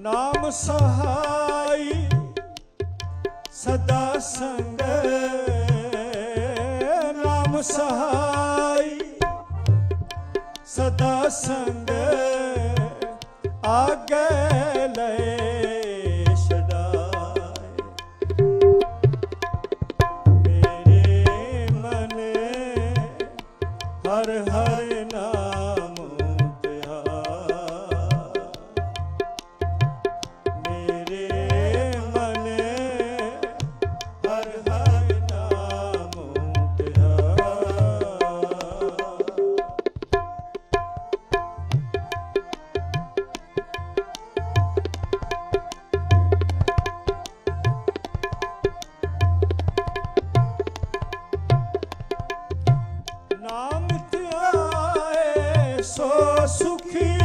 ਨਾਮ ਸਹਾਈ ਸਦਾ ਸੰਗ ਨਾਮ ਸਹਾਈ ਸਦਾ ਸੰਗ ਆਗੇ ਲੈ ਮਨ ਹਰ ਹਰ ਨਾਮ ਧਿਆਏ ਸੋ ਸੁਖੀ।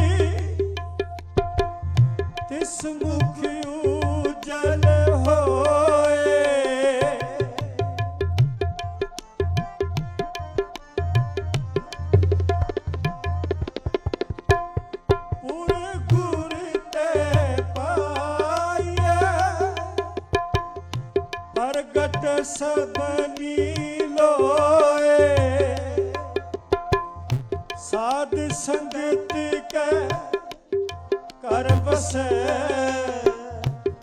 ਤਿਸ ਮੁਖ ਉਜਲ ਹੋਏ। ਪੁਰ ਗੁਰ ਤੇ ਪਾਈਏ ਪ੍ਰਗਟ ਸਬਨੀ ਲੋਏ। ਸਾਧ ਸੰਗਤ ਕੈ ਕਰ ਬਸੈ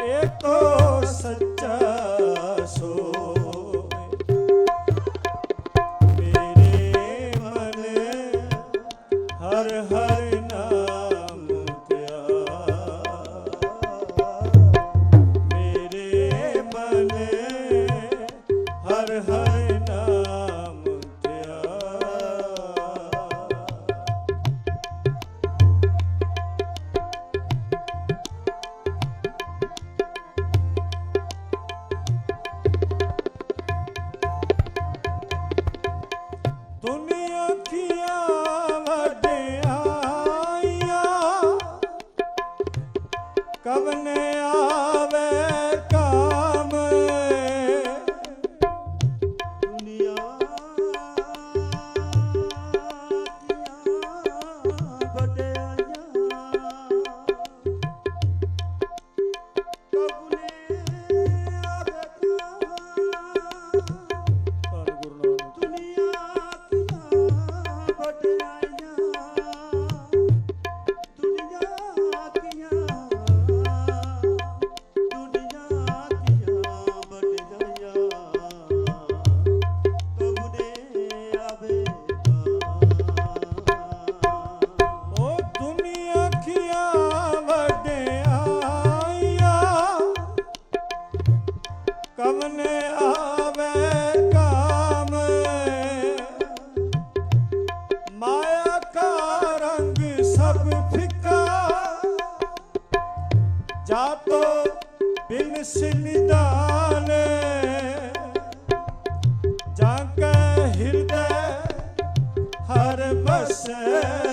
ਏਕੋ ਸੱਚਾ ਸੋ ਕਵਨੇ ਜਾ ਤੋ ਬਿਨ ਸਿਨਦਾਨ ਜਾਂ ਕੈ ਹਿਰਦੈ ਹਰ ਬਸੈ